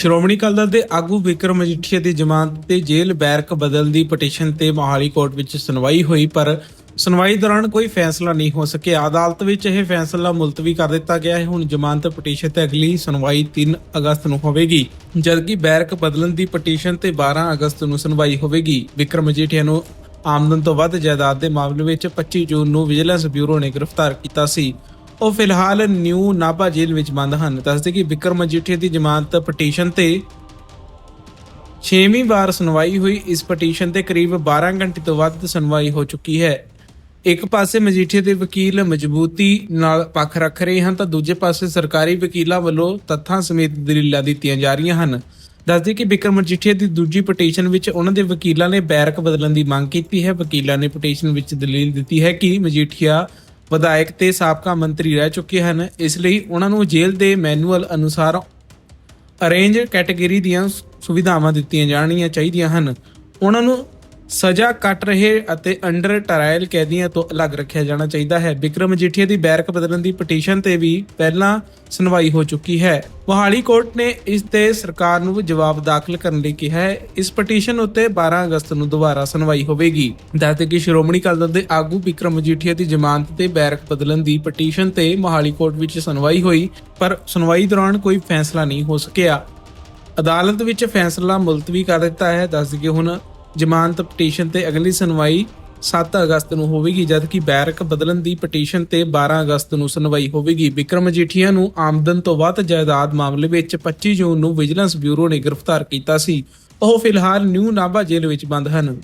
ਸ਼੍ਰੋਮਣੀ ਅਕਾਲੀ ਦਲ ਦੇ ਆਗੂ ਵਿਕਰਮ ਮਜੀਠੀਆ ਦੀ ਜ਼ਮਾਨਤ ਤੇ ਜੇਲ੍ਹ ਬੈਰਕ ਬਦਲਣ ਦੀ ਪਟੀਸ਼ਨ ਤੇ ਮੋਹਾਲੀ ਕੋਰਟ ਵਿੱਚ ਸੁਣਵਾਈ ਹੋਈ, ਪਰ ਸੁਣਵਾਈ ਦੌਰਾਨ ਕੋਈ ਫੈਸਲਾ ਨਹੀਂ ਹੋ ਸਕਿਆ। ਅਦਾਲਤ ਵਿੱਚ ਇਹ ਫੈਸਲਾ ਮੁਲਤਵੀ ਕਰ ਦਿੱਤਾ ਗਿਆ ਹੈ। ਹੁਣ ਜ਼ਮਾਨਤ ਪਟੀਸ਼ਨ ਤੇ ਅਗਲੀ ਸੁਣਵਾਈ 3 ਅਗਸਤ ਨੂੰ ਹੋਵੇਗੀ, ਜਦਕਿ ਬੈਰਕ ਬਦਲਣ ਦੀ ਪਟੀਸ਼ਨ ਤੇ 12 ਅਗਸਤ ਨੂੰ ਸੁਣਵਾਈ ਹੋਵੇਗੀ। ਵਿਕਰਮ ਮਜੀਠੀਆ ਨੂੰ ਆਮਦਨ ਤੋਂ ਵੱਧ ਜਾਇਦਾਦ ਦੇ ਮਾਮਲੇ ਵਿੱਚ 25 ਜੂਨ ਨੂੰ ਵਿਜੀਲੈਂਸ ਬਿਊਰੋ ਨੇ ਗ੍ਰਿਫਤਾਰ ਕੀਤਾ ਸੀ। ਉਹ ਫਿਲਹਾਲ ਨਿਊ ਨਾਭਾ ਜੇਲ੍ਹ ਵਿੱਚ ਬੰਦ ਹਨ। ਦੱਸਦੇ ਕਿ ਵਿਕਰਮ ਮਜੀਠੀਆ ਦੀ ਜ਼ਮਾਨਤ ਪਟੀਸ਼ਨ ਤੇ ਛੇਵੀਂ ਵਾਰ ਸੁਣਵਾਈ ਹੋਈ। ਇਸ ਪਟੀਸ਼ਨ ਤੇ ਕਰੀਬ 12 ਘੰਟੇ ਤੋਂ ਵੱਧ ਸੁਣਵਾਈ ਹੋ ਚੁੱਕੀ ਹੈ। ਇੱਕ ਪਾਸੇ ਮਜੀਠੀਆ ਦੇ ਵਕੀਲ ਮਜ਼ਬੂਤੀ ਨਾਲ ਪੱਖ ਰੱਖ ਰਹੇ ਹਨ ਤਾਂ ਦੂਜੇ ਪਾਸੇ ਸਰਕਾਰੀ ਵਕੀਲਾਂ ਵੱਲੋਂ ਤੱਥਾਂ ਸਮੇਤ ਦਲੀਲਾਂ ਦਿੱਤੀਆਂ ਜਾ ਰਹੀਆਂ ਹਨ। ਦੱਸਦੇ ਕਿ ਬਿਕਰਮ ਮਜੀਠੀਆ ਦੀ ਦੂਜੀ ਪਟੀਸ਼ਨ ਵਿੱਚ ਉਹਨਾਂ ਦੇ ਵਕੀਲਾਂ ਨੇ ਬੈਰਕ ਬਦਲਣ ਦੀ ਮੰਗ ਕੀਤੀ ਹੈ। ਵਕੀਲਾਂ ਨੇ ਪਟੀਸ਼ਨ ਵਿੱਚ ਦਲੀਲ ਦਿੱਤੀ ਹੈ ਕਿ ਮਜੀਠੀਆ ਵਿਧਾਇਕ ਤੇ ਸਾਬਕਾ ਮੰਤਰੀ ਰਹਿ ਚੁੱਕੇ ਹਨ। ਇਸ ਲਈ ਉਹਨਾਂ ਨੂੰ ਜੇਲ੍ਹ ਦੇ ਮੈਨੂਅਲ ਅਨੁਸਾਰ ਅਰੇਂਜ ਕੈਟਾਗਰੀ ਦੀਆਂ ਸੁਵਿਧਾਵਾਂ ਦਿੱਤੀਆਂ ਜਾਣੀਆਂ ਚਾਹੀਦੀਆਂ ਹਨ। ਉਹਨਾਂ ਨੂੰ ਸਜ਼ਾ ਕੱਟ ਰਹੇ ਅਤੇ ਅੰਡਰ ਟਰਾਇਲ ਕੈਦੀਆਂ ਤੋਂ ਅਲੱਗ ਰੱਖਿਆ ਜਾਣਾ ਚਾਹੀਦਾ ਹੈ। ਵਿਕਰਮ ਮਜੀਠੀਆ ਦੀ ਬੈਰਕ ਬਦਲਣ ਦੀ ਪਟੀਸ਼ਨ ਤੇ ਵੀ ਪਹਿਲਾਂ ਸੁਣਵਾਈ ਹੋ ਚੁੱਕੀ ਹੈ। ਮੋਹਾਲੀ ਕੋਰਟ ਨੇ ਇਸ ਤੇ ਸਰਕਾਰ ਨੂੰ ਜਵਾਬ ਦਾਖਲ ਕਰਨ ਲਈ ਕਿਹਾ ਹੈ। ਇਸ ਪਟੀਸ਼ਨ ਉੱਤੇ 12 ਅਗਸਤ ਨੂੰ ਦੁਬਾਰਾ ਸੁਣਵਾਈ ਹੋਵੇਗੀ। ਦੱਸਦੇ ਕਿ ਸ਼੍ਰੋਮਣੀ ਅਕਾਲੀ ਦਲ ਦੇ ਆਗੂ ਵਿਕਰਮ ਮਜੀਠੀਆ ਦੀ ਜ਼ਮਾਨਤ ਤੇ ਬੈਰਕ ਬਦਲਣ ਦੀ ਪਟੀਸ਼ਨ ਤੇ ਮੋਹਾਲੀ ਕੋਰਟ ਵਿੱਚ ਸੁਣਵਾਈ ਹੋਈ, ਪਰ ਸੁਣਵਾਈ ਦੌਰਾਨ ਕੋਈ ਫੈਸਲਾ ਨਹੀਂ ਹੋ ਸਕਿਆ। ਅਦਾਲਤ ਵਿੱਚ ਫੈਸਲਾ ਮੁਲਤਵੀ ਕਰ ਦਿੱਤਾ ਹੈ। ਦੱਸ ਕਿ ਹੁਣ ਜ਼ਮਾਨਤ ਪਟੀਸ਼ਨ ਤੇ ਅਗਲੀ ਸੁਣਵਾਈ 7 ਅਗਸਤ ਨੂੰ ਹੋਵੇਗੀ, ਜਦਕਿ ਬੈਰਕ ਬਦਲਣ ਦੀ ਪਟੀਸ਼ਨ ਤੇ 12 ਅਗਸਤ ਨੂੰ ਸੁਣਵਾਈ ਹੋਵੇਗੀ। ਵਿਕਰਮ ਮਜੀਠੀਆ ਨੂੰ ਆਮਦਨ ਤੋਂ ਵੱਧ ਜਾਇਦਾਦ ਮਾਮਲੇ ਵਿੱਚ 25 ਜੂਨ ਨੂੰ ਵਿਜੀਲੈਂਸ ਬਿਊਰੋ ਨੇ ਗ੍ਰਿਫਤਾਰ ਕੀਤਾ ਸੀ। ਉਹ ਫਿਲਹਾਲ ਨਿਊ ਨਾਭਾ ਜੇਲ੍ਹ ਵਿੱਚ ਬੰਦ ਹਨ।